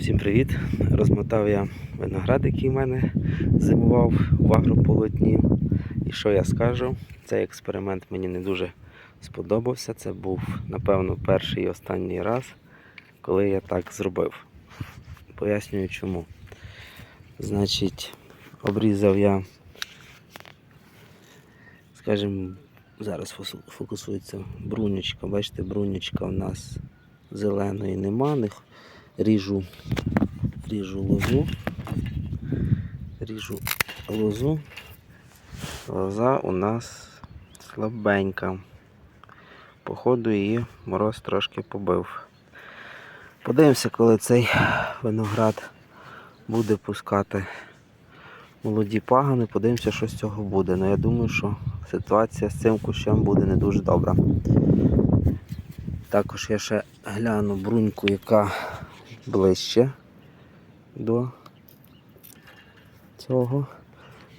Всім привіт! Розмотав я виноград, який в мене зимував в агрополотні. І що я скажу? Цей експеримент мені не дуже сподобався. Це був, напевно, перший і останній раз, коли я так зробив. Пояснюю чому. Значить, обрізав я, скажімо, зараз фокусується брунючка. Бачите, брунючка у нас зеленої нема. Ріжу, ріжу лозу. Ріжу лозу. Лоза у нас слабенька. Походу її мороз трошки побив. Подивимося, коли цей виноград буде пускати молоді пагани, подивимося, що з цього буде. Ну я думаю, що ситуація з цим кущем буде не дуже добра. Також я ще гляну бруньку, яка ближче до цього.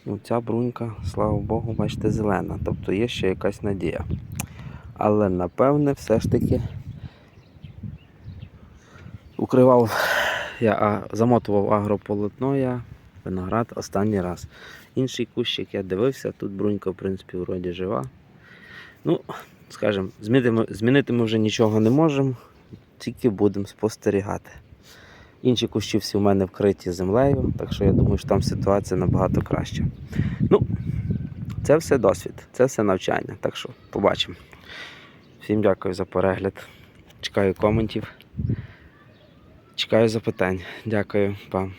Ну, ця брунька, слава Богу, бачите, зелена. Тобто є ще якась надія. Але напевне все ж таки укривав я замотував агрополотно я виноград останній раз. Інший кущик я дивився, тут брунька, в принципі, вроді жива. Ну, скажімо, змінити ми вже нічого не можемо, тільки будемо спостерігати. Інші кущі всі в мене вкриті землею, так що я думаю, що там ситуація набагато краща. Ну, це все досвід, це все навчання. Так що побачимо. Всім дякую за перегляд. Чекаю коментів. Чекаю запитань. Дякую, па.